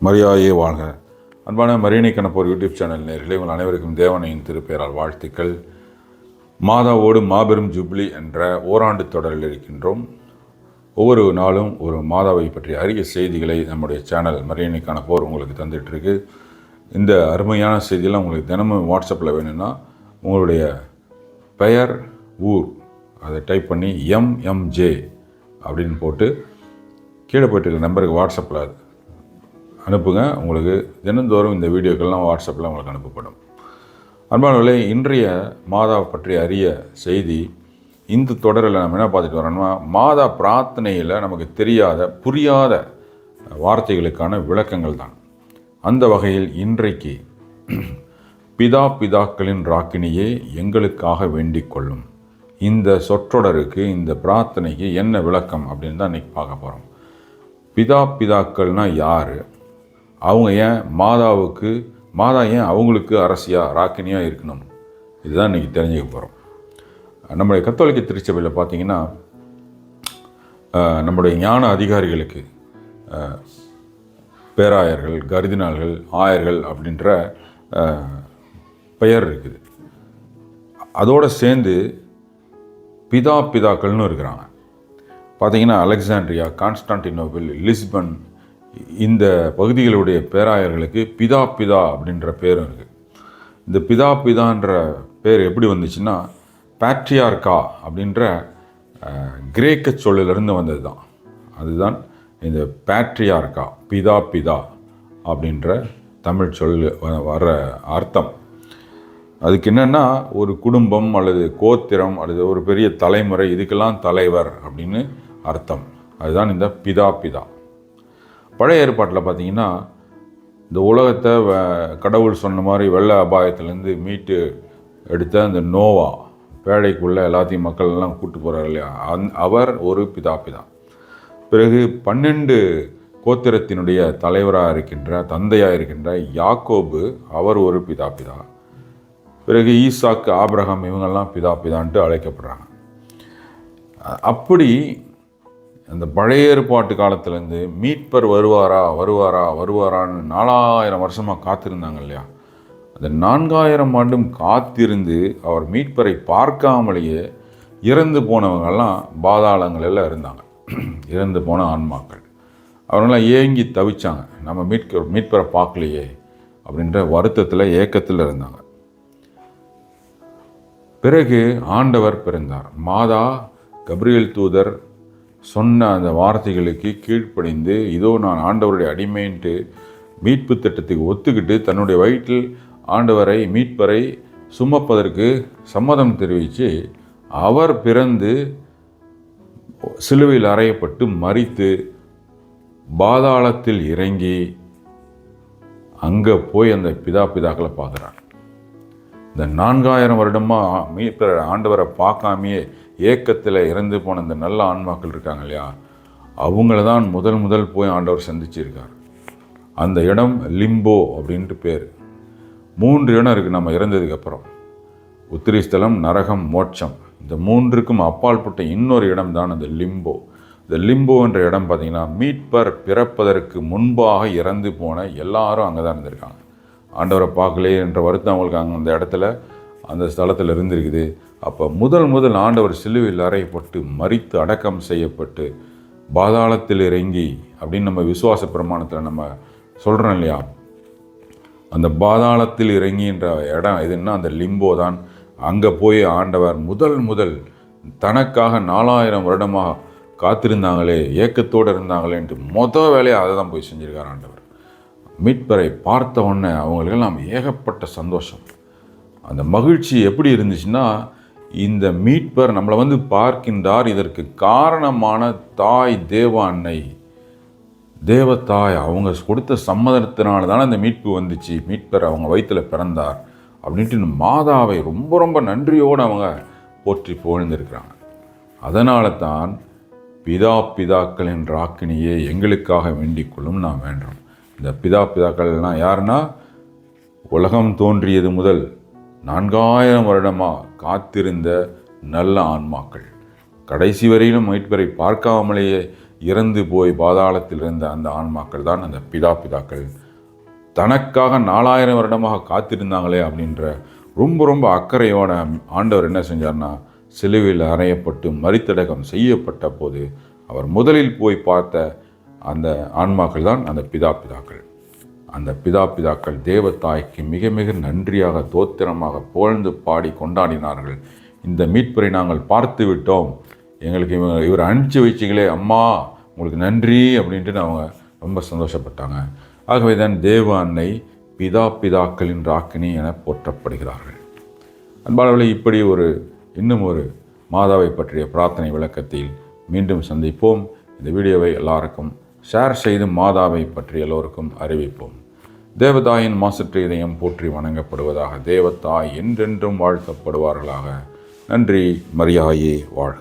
மரியாதையே வாழ்க. அன்பான மரியணை கணப்போர் யூடியூப் சேனல் நேர்களே உங்கள் அனைவருக்கும் தேவனையின் திருப்பெயரால் வாழ்த்துக்கள். மாதாவோடு மாபெரும் ஜூப்ளி என்ற ஓராண்டு தொடரில் இருக்கின்றோம். ஒவ்வொரு நாளும் ஒரு மாதாவை பற்றிய அரிய செய்திகளை நம்முடைய சேனல் மரியணைக்கான போர் உங்களுக்கு தந்துட்டுருக்கு. இந்த அருமையான செய்தியெல்லாம் உங்களுக்கு தினமும் வாட்ஸ்அப்பில் வேணும்னா உங்களுடைய பெயர் ஊர் அதை டைப் பண்ணி எம்எம்ஜே அப்படின்னு போட்டு கீழே போயிட்டு நம்பருக்கு வாட்ஸ்அப்பில் அனுப்புங்க. உங்களுக்கு தினந்தோறும் இந்த வீடியோக்கள்லாம் வாட்ஸ்அப்பில் உங்களுக்கு அனுப்பப்படும். அன்பானவர்களே இன்றைய மாதா பற்றி அறிய செய்தி இந்த தொடரில் நம்ம என்ன பார்த்துட்டு வரோம்னா மாதா பிரார்த்தனையில் நமக்கு தெரியாத புரியாத வார்த்தைகளுக்கான விளக்கங்கள் தான். அந்த வகையில் இன்றைக்கு பிதா பிதாக்களின் ராக்கினியே எங்களுக்காக வேண்டிக் கொள்ளும். இந்த சொற்றொடருக்கு இந்த பிரார்த்தனைக்கு என்ன விளக்கம் அப்படின்னு தான் இன்றைக்கி பார்க்க போகிறோம் பிதா பிதாக்கள்னால் யார்? அவங்க ஏன் மாதாவுக்கு மாதா ஏன் அவங்களுக்கு அரசியாக ராக்கினியாக இருக்கணும்? இதுதான் இன்றைக்கி தெரிஞ்சுக்க போகிறோம் நம்முடைய கத்தோலிக்க திருச்சபையில் பார்த்திங்கன்னா நம்முடைய ஞான அதிகாரிகளுக்கு பேராயர்கள் கருதினாள்கள் ஆயர்கள் அப்படின்ற பெயர் இருக்குது. அதோடு சேர்ந்து பிதா பிதாக்கள்னு இருக்கிறாங்க. பார்த்தீங்கன்னா அலெக்சாண்ட்ரியா கான்ஸ்டான்டினோபிள் லிஸ்பன் இந்த பகுதிகளுடைய பேராயர்களுக்கு பிதா பிதா அப்படின்ற பேரும் இருக்குது இந்த பிதா பிதான்ற பேர் எப்படி வந்துச்சுன்னா பேட்ரியார்கா அப்படின்ற கிரேக்க சொல்லிலிருந்து வந்தது தான் அதுதான் இந்த பேட்ரியார்கா பிதா பிதா அப்படின்ற தமிழ் சொல் வ- வர அர்த்தம். அதுக்கு என்னென்னா ஒரு குடும்பம் அல்லது கோத்திரம் அல்லது ஒரு பெரிய தலைமுறை இதுக்கெல்லாம் தலைவர் அப்படின்னு அர்த்தம். அதுதான் இந்த பிதா பிதா. பழைய ஏற்பாட்டில் பார்த்தீங்கன்னா இந்த உலகத்தை வ- கடவுள் சொன்ன மாதிரி வெள்ள அபாயத்துலேருந்து மீட்டு எடுத்த அந்த நோவா பேழைக்குள்ளே எல்லாத்தையும் மக்கள் எல்லாம் கூட்டு போகிறார் இல்லையா? அந் அவர் ஒரு பிதாப்பிதான் பிறகு பன்னெண்டு கோத்திரத்தினுடைய தலைவராக இருக்கின்ற தந்தையாக இருக்கின்ற யாக்கோபு அவர் ஒரு பிதாப்பிதா பிறகு ஈசாக்கு ஆப்ரஹாம் இவங்கெல்லாம் பிதாப்பிதான்ட்டு அழைக்கப்படுறாங்க. அப்படி அந்த பழைய ஏற்பாட்டு காலத்துலேருந்து மீட்பர் வருவாரா வருவாரா வருவாரான்னு நாலாயிரம் வருஷமாக காத்திருந்தாங்க இல்லையா? அந்த நான்காயிரம் ஆண்டும் காத்திருந்து அவர் மீட்பரை பார்க்காமலேயே இறந்து போனவங்கெல்லாம் பாதாளங்களில் இருந்தாங்க. இறந்து போன ஆன்மாக்கள். அவங்களாம் ஏங்கி தவிச்சாங்க. நம்ம மீட்க மீட்பரை பார்க்கலையே அப்படின்ற வருத்தத்தில் ஏக்கத்தில் இருந்தாங்க. பிறகு ஆண்டவர் பிறந்தார். மாதா கப்ரியல் தூதர் சொன்ன அந்த வார்த்தைகளுக்கு கீழ்ப்படிந்து இதோ நான் ஆண்டவருடைய அடிமைன்ட்டு மீட்பு திட்டத்துக்கு ஒத்துக்கிட்டு தன்னுடைய வயிற்றில் ஆண்டவரை மீட்பரை சுமப்பதற்கு சம்மதம் தெரிவித்து அவர் பிறந்து சிலுவையில் அறையப்பட்டு மறித்து பாதாளத்தில் இறங்கி அங்கே போய் அந்த பிதா பிதாக்களை பார்க்குறான். இந்த நான்காயிரம் வருடமாக மீட்பர் ஆண்டவரை பார்க்காமையே ஏக்கத்தில் இறந்து போன இந்த நல்ல ஆன்மாக்கள் இருக்காங்க இல்லையா? அவங்கள தான் முதல் முதல் போய் ஆண்டவர் சந்திச்சிருக்கார். அந்த இடம் லிம்போ அப்படின்ட்டு பேர். மூன்று இடம் இருக்குது நம்ம இறந்ததுக்கப்புறம் உத்திரிஸ்தலம் நரகம் மோட்சம். இந்த மூன்றுக்கும் அப்பாற்பட்ட இன்னொரு இடம் தான் அந்த லிம்போ. இந்த லிம்போ என்ற இடம் பார்த்தீங்கன்னா மீட்பர் பிறப்பதற்கு முன்பாக இறந்து போன எல்லாரும் அங்கே தான் இருந்திருக்காங்க. ஆண்டவரை பார்க்கலையே என்ற வருத்தம் அவங்களுக்கு அங்கே அந்த இடத்துல அந்த ஸ்தலத்தில் இருந்திருக்குது. அப்போ முதல் முதல் ஆண்டவர் சிலுவையில் அறையப்பட்டு மறித்து அடக்கம் செய்யப்பட்டு பாதாளத்தில் இறங்கி அப்படின்னு நம்ம விசுவாச பிரமாணத்தில் நம்ம சொல்கிறோம் இல்லையா? அந்த பாதாளத்தில் இறங்கின்ற இடம் எதுன்னா அந்த லிம்போ தான். அங்கே போய் ஆண்டவர் முதல் முதல் தனக்காக நாலாயிரம் வருடமாக காத்திருந்தாங்களே ஏக்கத்தோடு இருந்தாங்களேன்ட்டு மொதல் வேலையை அதை தான் போய் செஞ்சுருக்கார் ஆண்டவர். மீட்பரை பார்த்த உடனே அவங்களுக்கெல்லாம் ஏகப்பட்ட சந்தோஷம். அந்த மகிழ்ச்சி எப்படி இருந்துச்சுன்னா இந்த மீட்பர் நம்மளை வந்து பார்க்கின்றார். இதற்கு காரணமான தாய் தேவ அன்னை. தேவத்தாய் அவங்க கொடுத்த சம்மதத்தினால தானே அந்த மீட்பு வந்துச்சு. மீட்பர் அவங்க வயிற்றில் பிறந்தார். அப்படின்ட்டு மாதாவை ரொம்ப ரொம்ப நன்றியோடு அவங்க போற்றி புகழ்ந்திருக்கிறாங்க. அதனால தான் பிதா பிதாக்களின் ராக்கினியே எங்களுக்காக வேண்டிக் கொள்ளும் நான் வேண்டோம். இந்த பிதா பிதாக்கள்னால் யாருன்னா உலகம் தோன்றியது முதல் நான்காயிரம் வருடமாக காத்திருந்த நல்ல ஆன்மாக்கள். கடைசி வரையிலும் மீட்பரை பார்க்காமலேயே இறந்து போய் பாதாளத்தில் இருந்த அந்த ஆன்மாக்கள் தான் அந்த பிதா பிதாக்கள். தனக்காக நாலாயிரம் வருடமாக காத்திருந்தாங்களே அப்படின்ற ரொம்ப ரொம்ப அக்கறையோட ஆண்டவர் என்ன செஞ்சார்னா சிலுவையில் அறையப்பட்டு மறித்தடகம் செய்யப்பட்ட போது அவர் முதலில் போய் பார்த்த அந்த ஆன்மாக்கள் தான் அந்த பிதா பிதாக்கள். அந்த பிதா பிதாக்கள் தேவத்தாய்க்கு மிக மிக நன்றியாக தோத்திரமாக புகழ்ந்து பாடி கொண்டாடினார்கள். இந்த மீட்பரை நாங்கள் பார்த்து விட்டோம். எங்களுக்கு இவங்க இவர் அனுப்பிச்சு வச்சிங்களே அம்மா உங்களுக்கு நன்றி அப்படின்ட்டு அவங்க ரொம்ப சந்தோஷப்பட்டாங்க. ஆகவே தான் தேவ அன்னை பிதா பிதாக்களின் ராக்கினி என போற்றப்படுகிறார்கள். அன்பாளர்களை இப்படி ஒரு இன்னும் ஒரு மாதாவை பற்றிய பிரார்த்தனை விளக்கத்தில் மீண்டும் சந்திப்போம். இந்த வீடியோவை எல்லாருக்கும் ஷேர் செய்து மாதாவை பற்றி எல்லோருக்கும் அறிவிப்போம். தேவதாயின் மாசற்ற இதயம் போற்றி வணங்கப்படுவதாக தேவதாய் என்றென்றும் வாழ்த்தப்படுவார்களாக. நன்றி மரியாயே வாழ்க.